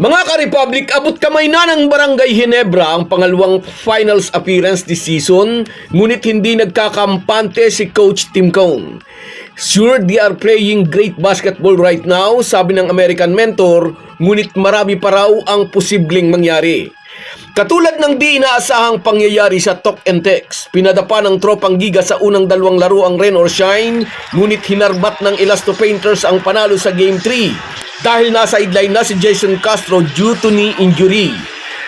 Mga ka-Republic, abot kamay na ng Barangay Ginebra ang pangalawang finals appearance this season, ngunit hindi nagkakampante si Coach Tim Cone. Sure, they are playing great basketball right now, sabi ng American mentor, ngunit marami pa raw ang posibleng mangyari. Katulad ng di inaasahang pangyayari sa Talk and Text, pinadapa ng tropang giga sa unang dalawang laro ang Rain or Shine, ngunit hinarbat ng Elasto Painters ang panalo sa Game 3 dahil nasa sideline na si Jason Castro due to knee injury.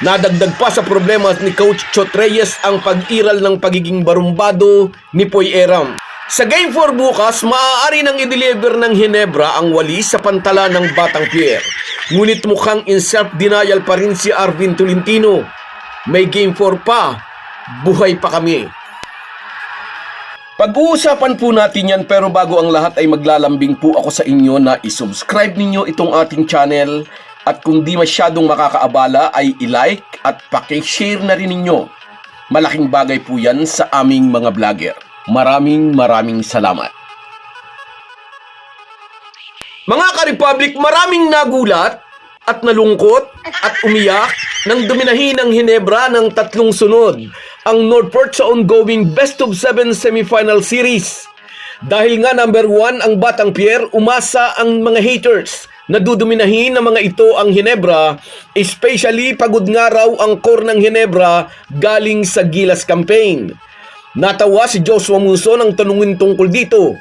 Nadagdag pa sa problema ni Coach Chot Reyes ang pag-iral ng pagiging barumbado ni Poy Eram. Sa Game 4 bukas, maaari nang i-deliver ng Hinebra ang walis sa pantala ng Batang Pierre. Ngunit mukhang in self-denial pa rin si Arvin Tolentino. May Game 4 pa, buhay pa kami. Pag-uusapan po natin yan pero bago ang lahat ay maglalambing po ako sa inyo na isubscribe ninyo itong ating channel at kung di masyadong makakaabala ay i-like at pakishare na rin ninyo. Malaking bagay po yan sa aming mga vlogger. Maraming maraming salamat. Mga ka-Republic, maraming nagulat at nalungkot at umiyak nang duminahin ng Hinebra ng tatlong sunod ang Northport sa ongoing Best of 7 semifinal series. Dahil nga number 1 ang Batang Pierre, umasa ang mga haters na duduminahin ng mga ito ang Hinebra, especially pagod nga raw ang core ng Hinebra galing sa Gilas campaign. Natawa si Joshua Muso ng tanungin tungkol dito.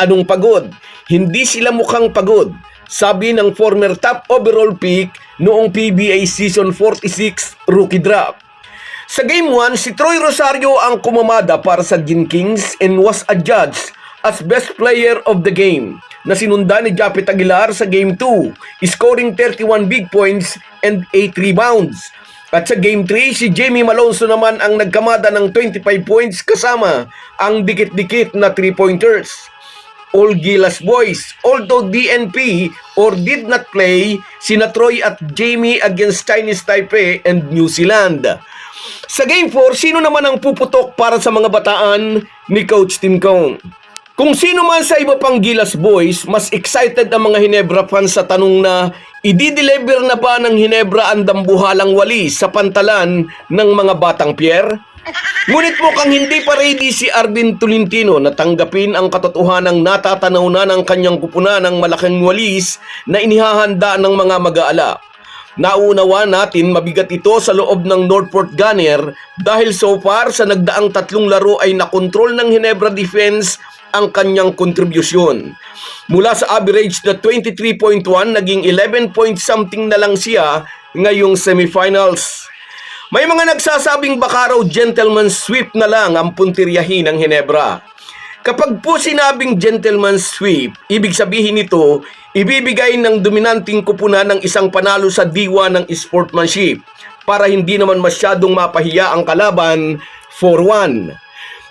Anong pagod? Hindi sila mukhang pagod. Sabi ng former top overall pick noong PBA Season 46 rookie draft. Sa Game 1, si Troy Rosario ang kumamada para sa Gin Kings and was adjudged as best player of the game na sinundan ni Japet Aguilar sa Game 2, scoring 31 big points and 8 rebounds. At sa Game 3, si Jamie Malonzo naman ang nagkamada ng 25 points kasama ang dikit-dikit na 3-pointers. All Gilas boys, although DNP or did not play, sina Troy at Jamie against Chinese Taipei and New Zealand. Sa Game 4, sino naman ang puputok para sa mga bataan ni Coach Tim Cone? Kung sino man sa iba pang Gilas Boys, mas excited ang mga Hinebra fans sa tanong na i-deliver na ba ng Hinebra ang dambuhalang wali sa pantalan ng mga batang Pierre? Ngunit mukhang hindi pa ready si Arvin Tolentino na tanggapin ang katotohanang natatanaw na ng kanyang kupuna ng malaking walis na inihahanda ng mga mag-aala. Nauunawa natin mabigat ito sa loob ng Northport Gunner dahil so far sa nagdaang tatlong laro ay nakontrol ng Hinebra Defense ang kanyang kontribusyon. Mula sa average na 23.1 naging 11 point something na lang siya ngayong semifinals. May mga nagsasabing baka raw gentleman sweep na lang ang puntiryahin ng Hinebra. Kapag po sinabing gentleman sweep, ibig sabihin nito, ibibigay ng dominanting kupunan ng isang panalo sa diwa ng sportsmanship para hindi naman masyadong mapahiya ang kalaban for one.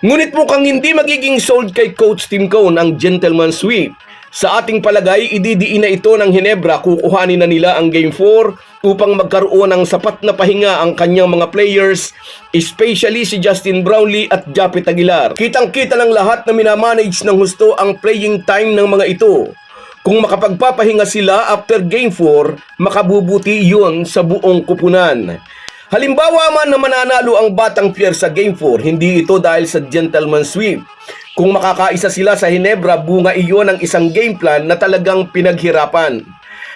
Ngunit mukhang hindi magiging sold kay Coach Tim Cone ang gentleman sweep. Sa ating palagay, ididiin na ito ng Hinebra, kukuhanin na nila ang Game 4 upang magkaroon ng sapat na pahinga ang kanyang mga players, especially si Justin Brownlee at Japet Aguilar. Kitang-kita ng lahat na minamanage ng husto ang playing time ng mga ito. Kung makapagpapahinga sila after Game 4, makabubuti yun sa buong kupunan. Halimbawa man na mananalo ang Batang Pierre sa Game 4, hindi ito dahil sa gentleman sweep. Kung makakaisa sila sa Hinebra, bunga iyon ng isang game plan na talagang pinaghirapan.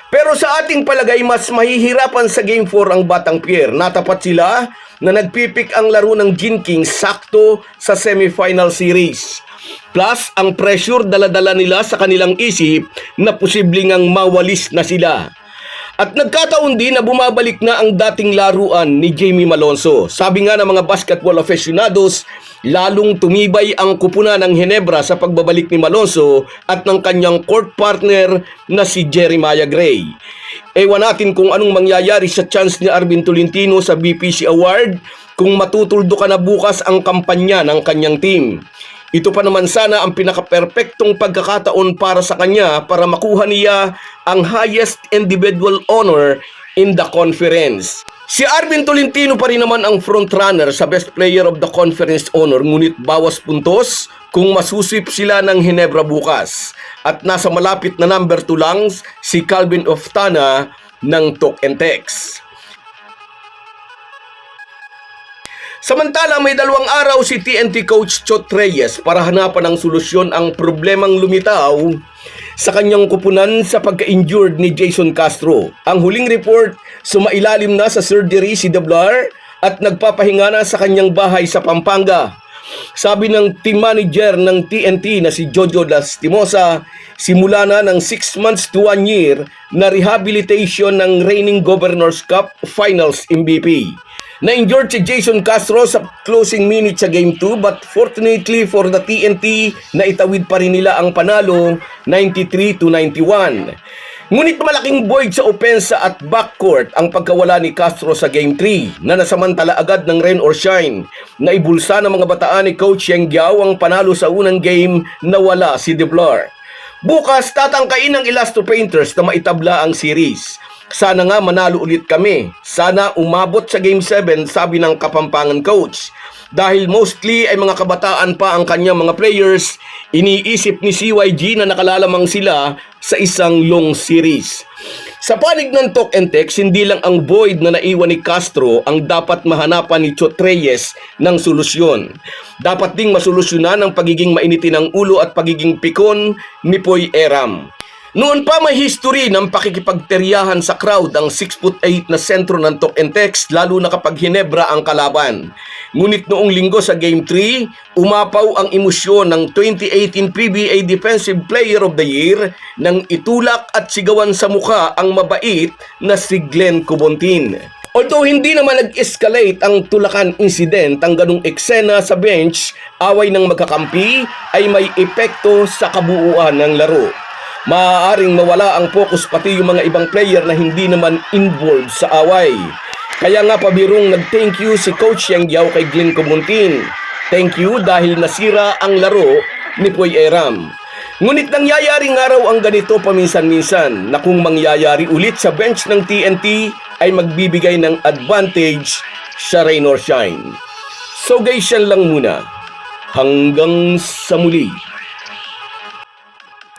Pero sa ating palagay, mas mahihirapan sa Game 4 ang Batang Pierre. Natapat sila na nagpipik ang laro ng Gin King sakto sa semifinal series. Plus, ang pressure daladala nila sa kanilang isip na posibleng ang mawalis na sila. At nagkataon din na bumabalik na ang dating laruan ni Jamie Malonzo. Sabi nga ng mga basketball aficionados, lalong tumibay ang kupuna ng Hinebra sa pagbabalik ni Malonzo at ng kanyang court partner na si Jeremiah Gray. Ewan natin kung anong mangyayari sa chance ni Arvin Tolentino sa BPC Award kung matutuldo ka na bukas ang kampanya ng kanyang team. Ito pa naman sana ang pinaka-perpektong pagkakataon para sa kanya para makuha niya ang highest individual honor in the conference. Si Arvin Tolentino pa rin naman ang frontrunner sa Best Player of the Conference honor ngunit bawas puntos kung masuswip sila ng Hinebra bukas. At nasa malapit na number 2 lang si Calvin Oftana ng Talk and Text. Samantala, may dalawang araw si TNT coach Chot Reyes para hanapan ng solusyon ang problemang lumitaw sa kanyang kupunan sa pagka-injured ni Jason Castro. Ang huling report, sumailalim na sa surgery si Deblar at nagpapahinga na sa kanyang bahay sa Pampanga. Sabi ng team manager ng TNT na si Jojo Lastimosa, simula na ng 6 months to 1 year na rehabilitation ng reigning Governors Cup Finals MVP. Na-injured si Jason Castro sa closing minute sa Game 2 but fortunately for the TNT, naitawid pa rin nila ang panalo 93 to 91. Ngunit malaking void sa opensa at backcourt ang pagkawala ni Castro sa Game 3 na nasamantala agad ng rain or shine. Naibulsa ng mga bataan ni Coach Yang Giao ang panalo sa unang game na wala si DeBlar. Bukas tatangkain ng Elasto Painters na maitabla ang series. Sana nga manalo ulit kami. Sana umabot sa Game 7 sabi ng Kapampangan coach. Dahil mostly ay mga kabataan pa ang kanyang mga players, iniisip ni CYG na nakalalamang sila sa isang long series. Sa panig ng Talk and Text, hindi lang ang void na naiwan ni Castro ang dapat mahanapan ni Chot Reyes ng solusyon. Dapat ding masolusyonan ang pagiging mainiti ng ulo at pagiging pikon ni Poy Eram. Noon pa may history ng pakikipagteryahan sa crowd ang 6'8 na sentro ng Talk and Text lalo na kapag hinebra ang kalaban. Ngunit noong linggo sa Game 3, umapaw ang emosyon ng 2018 PBA Defensive Player of the Year nang itulak at sigawan sa muka ang mabait na si Glenn Cubontin. Although hindi naman nag-escalate ang tulakan incident, ang ganong eksena sa bench, away ng magkakampi ay may epekto sa kabuuan ng laro maaaring mawala ang focus pati yung mga ibang player na hindi naman involved sa away. Kaya nga pabirong nag-thank you si Coach Yang Yao kay Glenn Comuntin. Thank you dahil nasira ang laro ni Poy Eram. Ngunit nangyayari nga raw ang ganito paminsan-minsan na kung mangyayari ulit sa bench ng TNT ay magbibigay ng advantage sa rain or shine. So guys, yan lang muna. Hanggang sa muli.